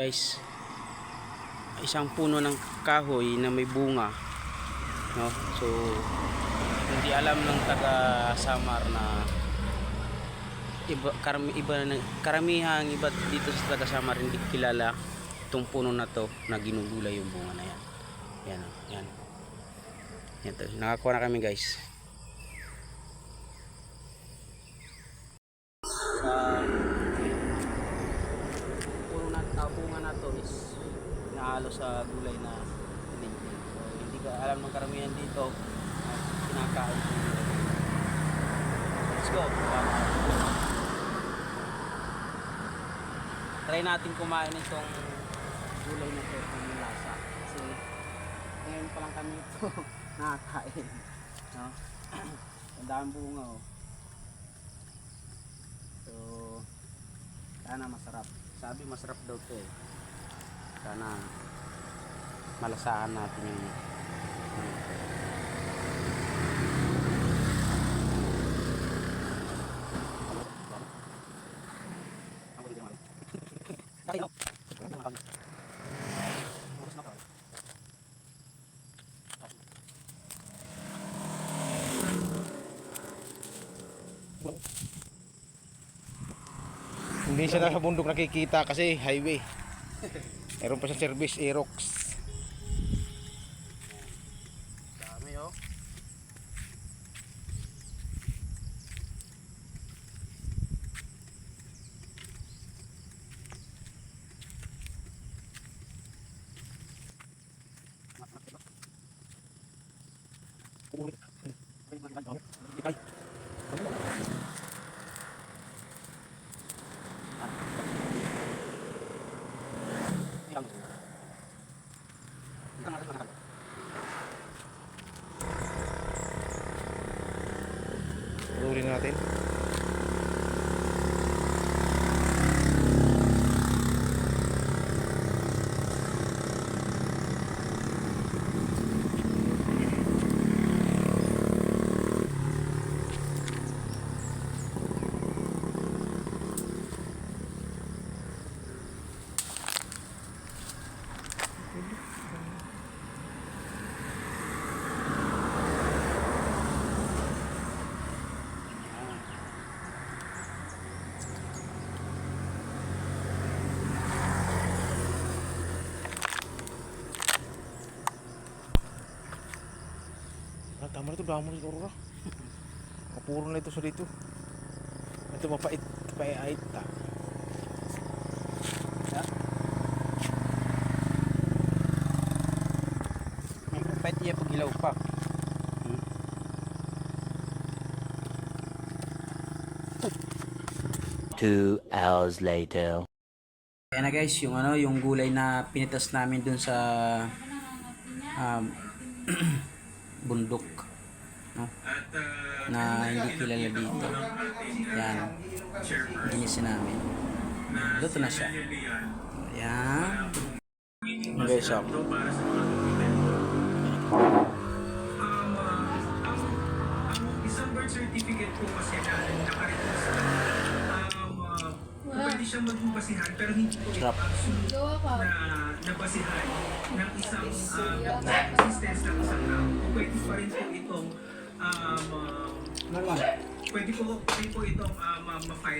guys isang puno ng kahoy na may bunga no? So hindi alam ng taga Samar na iba karami, iba na karamihan iba dito sa taga Samar hindi kilala itong puno na to na ginugulay yung bunga na yan. Yan yan. Yan to. Nakakuha na kami guys sa puno na to is nahalo sa gulay na lintin. So, hindi ka alam ng karamihan dito uh, kinakain. Let's go. Try natin kumain itong gulay na to yung lasa. Kasi ngayon pa lang kami ito nakakain. No? Ang daming bunga oh. So, sana masarap. Sabi masarap daw to eh. Sana malasahan natin yung ano. Hindi siya nasa bundok nakikita kasi highway. Meron pa siyang service Aerox. Dami oh. Tuloy natin. Tama na ito, damo ito, Aurora. Kapuro na ito sa dito. Ito mapait, pait ta. May kapait niya pag ilaw pa. Two hours later. Kaya na guys, yung ano, yung gulay na pinitas namin dun sa um, bundok. No? Na hindi kilala dito. Yan. Ginisin namin. Luto na siya. Yan. Guys, oh. isang birth certificate po kasi na nakaregister. Um, uh, pwede siyang maging basihan pero hindi po ito na nabasihan ng isang uh, existence ng isang tao. Pwede pa rin po itong um, uh, pwede po, pwede po itong um, ma-file